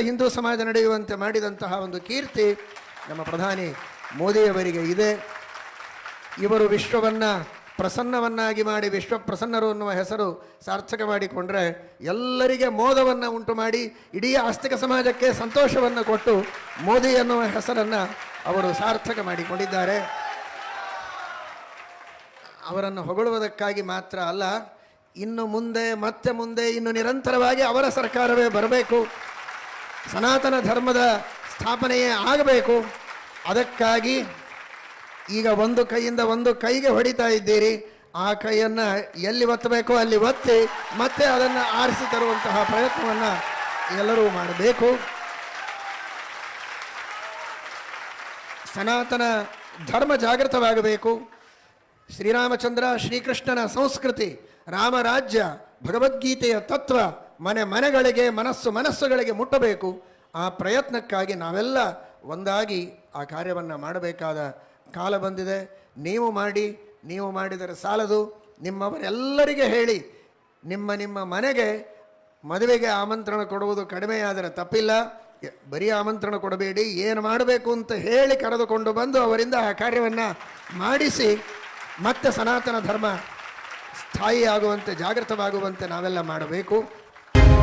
ಹಿಂದೂ ಸಮಾಜ ನಡೆಯುವಂತೆ ಮಾಡಿದಂತಹ ಒಂದು ಕೀರ್ತಿ ನಮ್ಮ ಪ್ರಧಾನಿ ಮೋದಿಯವರಿಗೆ ಇದೆ. ಇವರು ವಿಶ್ವವನ್ನು ಪ್ರಸನ್ನವನ್ನಾಗಿ ಮಾಡಿ, ವಿಶ್ವ ಪ್ರಸನ್ನರು ಅನ್ನುವ ಹೆಸರು ಸಾರ್ಥಕ ಮಾಡಿಕೊಂಡ್ರೆ ಎಲ್ಲರಿಗೆ ಮೋದವನ್ನು ಉಂಟು ಮಾಡಿ, ಇಡೀ ಆಸ್ತಿಕ ಸಮಾಜಕ್ಕೆ ಸಂತೋಷವನ್ನು ಕೊಟ್ಟು ಮೋದಿ ಅನ್ನುವ ಹೆಸರನ್ನು ಅವರು ಸಾರ್ಥಕ ಮಾಡಿಕೊಂಡಿದ್ದಾರೆ. ಅವರನ್ನು ಹೊಗಳುವುದಕ್ಕಾಗಿ ಮಾತ್ರ ಅಲ್ಲ, ಇನ್ನು ಮುಂದೆ, ಮತ್ತೆ ಮುಂದೆ, ಇನ್ನು ನಿರಂತರವಾಗಿ ಅವರ ಸರ್ಕಾರವೇ ಬರಬೇಕು. ಸನಾತನ ಧರ್ಮದ ಸ್ಥಾಪನೆಯೇ ಆಗಬೇಕು. ಅದಕ್ಕಾಗಿ ಈಗ ಒಂದು ಕೈಯಿಂದ ಒಂದು ಕೈಗೆ ಹೊಡಿತಾ ಇದ್ದೀರಿ. ಆ ಕೈಯನ್ನು ಎಲ್ಲಿ ಒತ್ತಬೇಕೋ ಅಲ್ಲಿ ಒತ್ತಿ ಮತ್ತೆ ಅದನ್ನು ಆರಿಸಿ ತರುವಂತಹ ಪ್ರಯತ್ನವನ್ನು ಎಲ್ಲರೂ ಮಾಡಬೇಕು. ಸನಾತನ ಧರ್ಮ ಜಾಗೃತವಾಗಬೇಕು. ಶ್ರೀರಾಮಚಂದ್ರ ಶ್ರೀಕೃಷ್ಣನ ಸಂಸ್ಕೃತಿ, ರಾಮರಾಜ್ಯ, ಭಗವದ್ಗೀತೆಯ ತತ್ವ ಮನೆ ಮನೆಗಳಿಗೆ, ಮನಸ್ಸು ಮನಸ್ಸುಗಳಿಗೆ ಮುಟ್ಟಬೇಕು. ಆ ಪ್ರಯತ್ನಕ್ಕಾಗಿ ನಾವೆಲ್ಲ ಒಂದಾಗಿ ಆ ಕಾರ್ಯವನ್ನು ಮಾಡಬೇಕಾದ ಕಾಲ ಬಂದಿದೆ. ನೀವು ಮಾಡಿ, ನೀವು ಮಾಡಿದರೆ ಸಾಲದು. ನಿಮ್ಮವರೆಲ್ಲರಿಗೆ ಹೇಳಿ, ನಿಮ್ಮ ನಿಮ್ಮ ಮನೆಗೆ ಮದುವೆಗೆ ಆಮಂತ್ರಣ ಕೊಡುವುದು ಕಡಿಮೆಯಾದರೆ ತಪ್ಪಿಲ್ಲ. ಬರೀ ಆಮಂತ್ರಣ ಕೊಡಬೇಡಿ, ಏನು ಮಾಡಬೇಕು ಅಂತ ಹೇಳಿ ಕರೆದುಕೊಂಡು ಬಂದು ಅವರಿಂದ ಆ ಕಾರ್ಯವನ್ನು ಮಾಡಿಸಿ, ಮತ್ತೆ ಸನಾತನ ಧರ್ಮ ಸ್ಥಾಯಿಯಾಗುವಂತೆ ಜಾಗೃತವಾಗುವಂತೆ ನಾವೆಲ್ಲ ಮಾಡಬೇಕು.